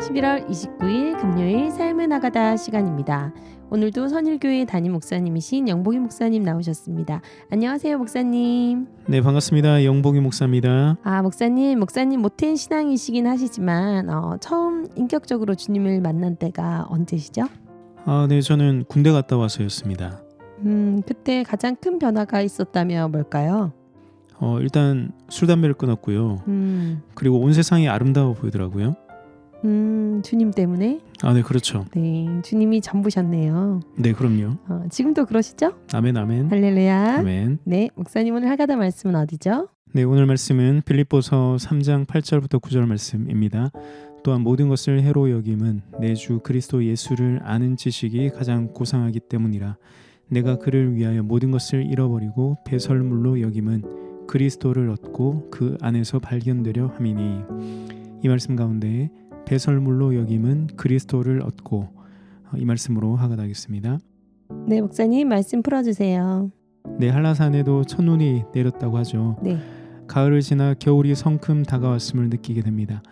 11월 29일 금요일 삶을 나가다 시간입니다. 오늘도 선일교회 담임 목사님이신 영복이 목사님 나오셨습니다. 안녕하세요, 목사님. 네 반갑습니다. 영복이 목사입니다. 아, 목사님, 목사님 모태인 신앙이시긴 하시지만 어, 처음 인격적으로 주님을 만난 때가 언제시죠? 아, 네 저는 군대 갔다 와서였습니다. 음, 그때 가장 큰 변화가 있었다면 뭘까요? 어, 일단 술 담배를 끊었고요. 음, 그리고 온 세상이 아름다워 보이더라고요. 음, 주님 때문에 아, 네 그렇죠. 네, 주님이 전부셨네요. 네 그럼요. 어, 지금도 그러시죠? 아멘 아멘. 할렐루야. 아멘. 네, 목사님 오늘 하가다 말씀은 어디죠? 네 오늘 말씀은 빌립보서 3장 8절부터 9절 말씀입니다. 또한 모든 것을 해로 여김은 내 주 그리스도 예수를 아는 지식이 가장 고상하기 때문이라 내가 그를 위하여 모든 것을 잃어버리고 배설물로 여김은 그리스도를 얻고 그 안에서 발견되려 함이니 이 말씀 가운데 배설물로 여김은 그리스도를 얻고 어, 이 말씀으로 하가다겠습니다. 네, 목사님 말씀 풀어주세요. 네 한라산에도 첫눈이 내렸다고 하죠. 네, 가을을 지나 겨울이 성큼 다가왔음을 느끼게 됩니다.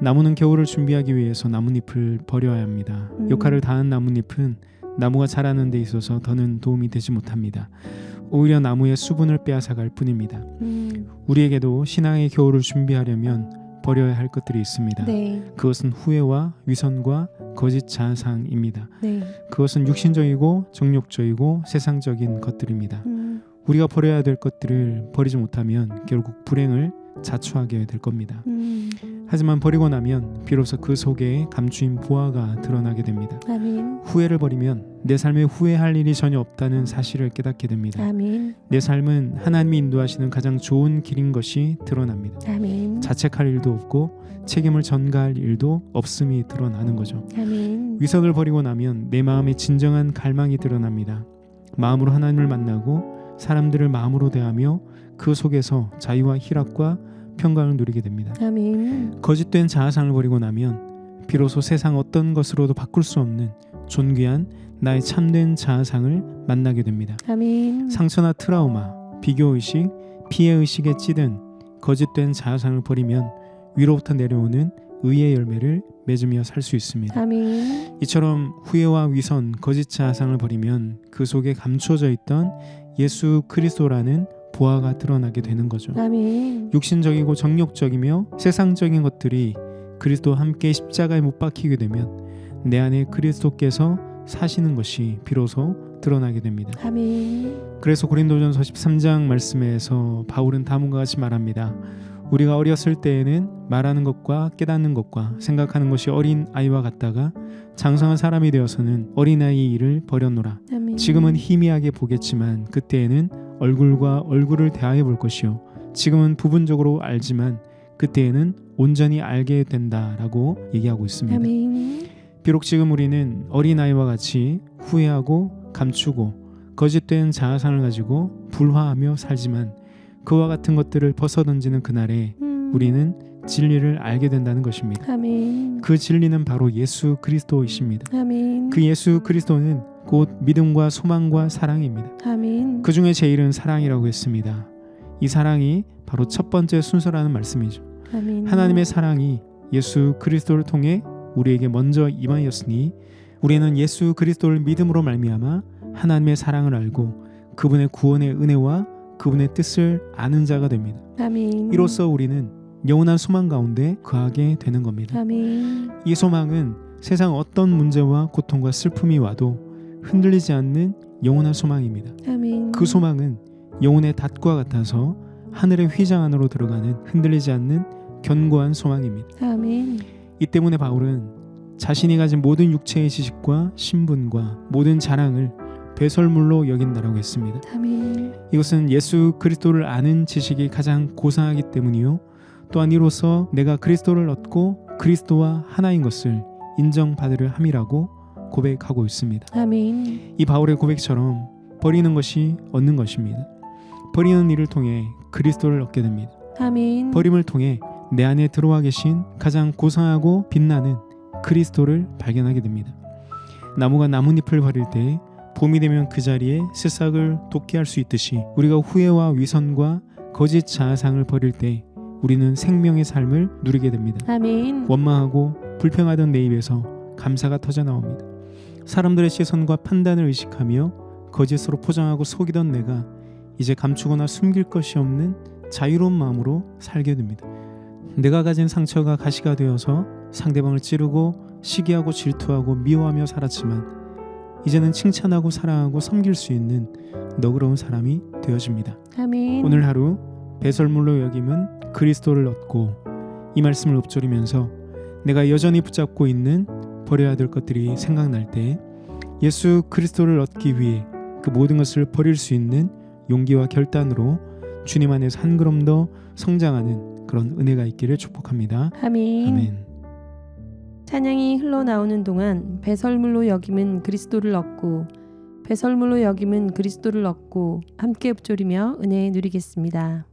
나무는 겨울을 준비하기 위해서 나뭇잎을 버려야 합니다. 음. 역할을 다한 나뭇잎은 나무가 자라는 데 있어서 더는 도움이 되지 못합니다. 오히려 나무의 수분을 빼앗아갈 뿐입니다. 음, 우리에게도 신앙의 겨울을 준비하려면 버려야 할 것들이 있습니다. 네, 그것은 후회와 위선과 거짓 자상입니다. 네, 그것은 육신적이고 정욕적이고 세상적인 것들입니다. 음, 우리가 버려야 될 것들을 버리지 못하면 결국 불행을 자초하게 될 겁니다. 음, 하지만 버리고 나면 비로소 그 속에 감추인 보화가 드러나게 됩니다. 아멘, 후회를 버리면 내 삶에 후회할 일이 전혀 없다는 사실을 깨닫게 됩니다. 아멘, 내 삶은 하나님이 인도하시는 가장 좋은 길인 것이 드러납니다. 아멘, 자책할 일도 없고 책임을 전가할 일도 없음이 드러나는 거죠. 아멘, 위선을 버리고 나면 내 마음의 진정한 갈망이 드러납니다. 마음으로 하나님을 만나고 사람들을 마음으로 대하며 그 속에서 자유와 희락과 평강을 누리게 됩니다. 아멘, 거짓된 자아상을 버리고 나면 비로소 세상 어떤 것으로도 바꿀 수 없는 존귀한 나의 참된 자아상을 만나게 됩니다. 아멘, 상처나 트라우마, 비교 의식, 피해 의식에 찌든 거짓된 자아상을 버리면 위로부터 내려오는 의의 열매를 맺으며 살 수 있습니다. 아멘, 이처럼 후회와 위선, 거짓 자아상을 버리면 그 속에 감춰져 있던 예수 그리스도라는 보화가 드러나게 되는 거죠. 아멘, 육신적이고 정욕적이며 세상적인 것들이 그리스도와 함께 십자가에 못 박히게 되면 내 안에 그리스도께서 사시는 것이 비로소 드러나게 됩니다. 아멘, 그래서 고린도전서 13장 말씀에서 바울은 다음과 같이 말합니다. 우리가 어렸을 때에는 말하는 것과 깨닫는 것과 생각하는 것이 어린 아이와 같다가 장성한 사람이 되어서는 어린아이의 일을 버렸노라. 아멘, 지금은 희미하게 보겠지만 그때에는 얼굴과 얼굴을 대하여 볼 것이요. 지금은 부분적으로 알지만 그때에는 온전히 알게 된다라고 얘기하고 있습니다. 비록 지금 우리는 어린아이와 같이 후회하고 감추고 거짓된 자아상을 가지고 불화하며 살지만 그와 같은 것들을 벗어던지는 그날에 음, 우리는 진리를 알게 된다는 것입니다. 아멘, 그 진리는 바로 예수 그리스도이십니다. 아멘, 그 예수 그리스도는 곧 믿음과 소망과 사랑입니다. 아멘, 그 중에 제일은 사랑이라고 했습니다. 이 사랑이 바로 첫 번째 순서라는 말씀이죠. 아멘, 하나님의 사랑이 예수 그리스도를 통해 우리에게 먼저 임하였으니 우리는 예수 그리스도를 믿음으로 말미암아 하나님의 사랑을 알고 그분의 구원의 은혜와 그분의 뜻을 아는 자가 됩니다. 아멘, 이로써 우리는 영원한 소망 가운데 거하게 되는 겁니다. 아멘, 이 소망은 세상 어떤 문제와 고통과 슬픔이 와도 흔들리지 않는 영원한 소망입니다. 아멘, 그 소망은 영혼의 닷과 같아서 하늘의 휘장 안으로 들어가는 흔들리지 않는 견고한 소망입니다. 아멘, 이 때문에 바울은 자신이 가진 모든 육체의 지식과 신분과 모든 자랑을 배설물로 여긴다라고 했습니다. 아멘, 이것은 예수 그리스도를 아는 지식이 가장 고상하기 때문이요. 또한 이로써 내가 그리스도를 얻고 그리스도와 하나인 것을 인정받으려 함이라고 고백하고 있습니다. 아멘, 이 바울의 고백처럼 버리는 것이 얻는 것입니다. 버리는 일을 통해 그리스도를 얻게 됩니다. 아멘, 버림을 통해 내 안에 들어와 계신 가장 고상하고 빛나는 그리스도를 발견하게 됩니다. 나무가 나뭇잎을 버릴 때 봄이 되면 그 자리에 새싹을 돋게 할 수 있듯이 우리가 후회와 위선과 거짓 자아상을 버릴 때 우리는 생명의 삶을 누리게 됩니다. 아멘, 원망하고 불평하던 내 입에서 감사가 터져 나옵니다. 사람들의 시선과 판단을 의식하며 거짓으로 포장하고 속이던 내가 이제 감추거나 숨길 것이 없는 자유로운 마음으로 살게 됩니다. 내가 가진 상처가 가시가 되어서 상대방을 찌르고 시기하고 질투하고 미워하며 살았지만 이제는 칭찬하고 사랑하고 섬길 수 있는 너그러운 사람이 되어집니다. 아멘. 오늘 하루 배설물로 여김은 그리스도를 얻고 이 말씀을 읊조리면서 내가 여전히 붙잡고 있는 버려야 될 것들이 생각날 때 예수 그리스도를 얻기 위해 그 모든 것을 버릴 수 있는 용기와 결단으로 주님 안에서 한 걸음 더 성장하는 그런 은혜가 있기를 축복합니다. 아멘. 아멘. 찬양이 흘러나오는 동안 배설물로 여김은 그리스도를 얻고 배설물로 여김은 그리스도를 얻고 함께 읊조리며 은혜 누리겠습니다.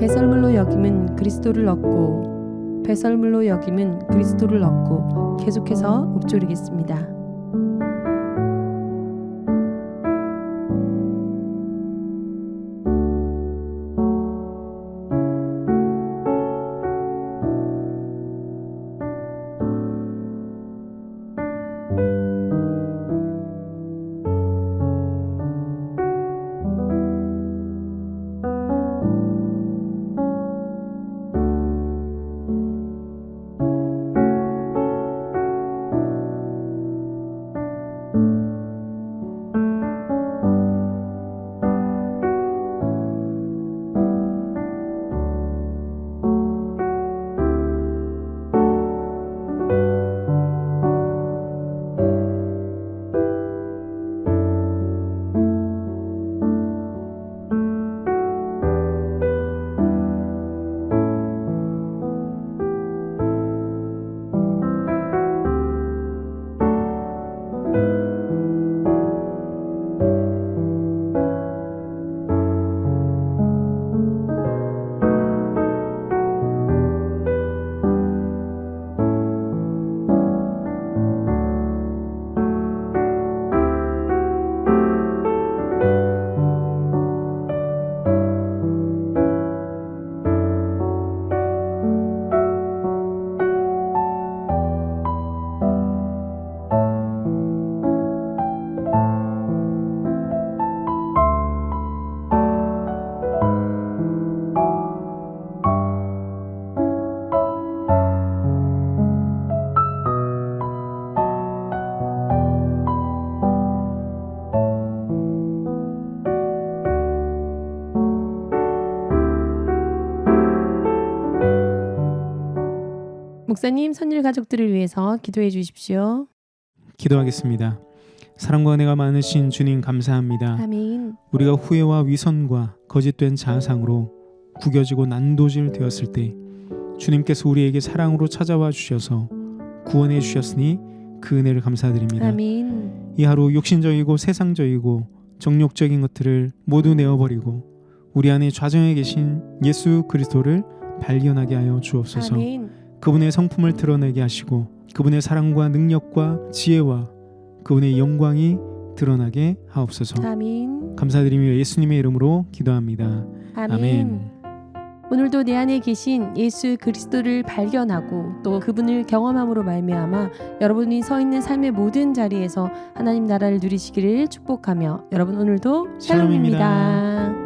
배설물로 여김은 그리스도를 얻고 배설물로 여김은 그리스도를 얻고 계속해서 읊조리겠습니다. 목사님 선일 가족들을 위해서 기도해 주십시오. 기도하겠습니다. 사랑과 은혜가 많으신 주님 감사합니다. 아멘. 우리가 후회와 위선과 거짓된 자아상으로 구겨지고 난도질 되었을 때 주님께서 우리에게 사랑으로 찾아와 주셔서 구원해 주셨으니 그 은혜를 감사드립니다. 아멘. 이 하루 욕심적이고 세상적이고 정욕적인 것들을 모두 내어버리고 우리 안에 좌정에 계신 예수 그리스도를 발견하게 하여 주옵소서. 아멘. 그분의 성품을 드러내게 하시고 그분의 사랑과 능력과 지혜와 그분의 영광이 드러나게 하옵소서. 아멘. 감사드리며 예수님의 이름으로 기도합니다. 아멘. 아멘. 오늘도 내 안에 계신 예수 그리스도를 발견하고 또 그분을 경험함으로 말미암아 여러분이 서 있는 삶의 모든 자리에서 하나님 나라를 누리시기를 축복하며 여러분 오늘도 샬롬입니다. 샬롬입니다.